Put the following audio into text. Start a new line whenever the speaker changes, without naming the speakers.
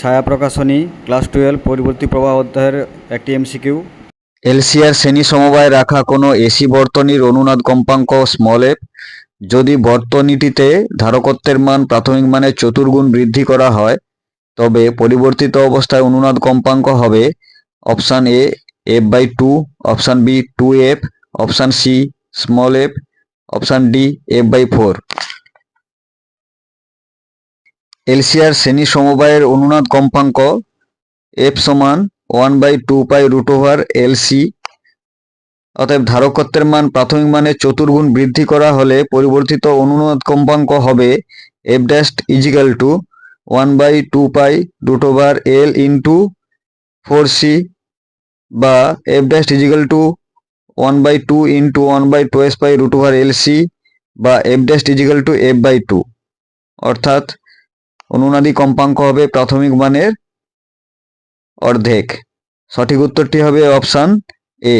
ছায়া প্রকাশনী class twelve পরিবর্তী প্রবাহ অধ্যায়ের একটি এমসিকিউ।
এলসিআর শ্রেণি সমবায় রাখা কোনো এসি বর্তনীর অনুনাদ কম্পাঙ্ক স্মল এফ যদি বর্তনীটিতে ধারকত্বের মান প্রাথমিক মানের চতুর্গুণ বৃদ্ধি করা হয়, তবে পরিবর্তিত অবস্থায় অনুনাদ কম্পাঙ্ক হবে option A F by two option B two F option C small F option D F by four LCR শ্রেণি সমবায়ের অনুনাদ কম্পাঙ্ক এফ সমান one by two pi root over LC. অতএব ধারকত্বের মান প্রাথমিক মানের চতুর্গুণ বৃদ্ধি করা হলে পরিবর্তিত অনুনাদ কম্পাঙ্ক হবে F dash is equal to one by two pi root over L into four C বা F dash is equal to one by two into one by two S pi root over L C বা F dash is equal to F by two. অর্থাৎ অনুনাদি কম্পাঙ্ক হবে প্রাথমিক মানের অর্ধেক। সঠিক উত্তরটি হবে অপশান এ।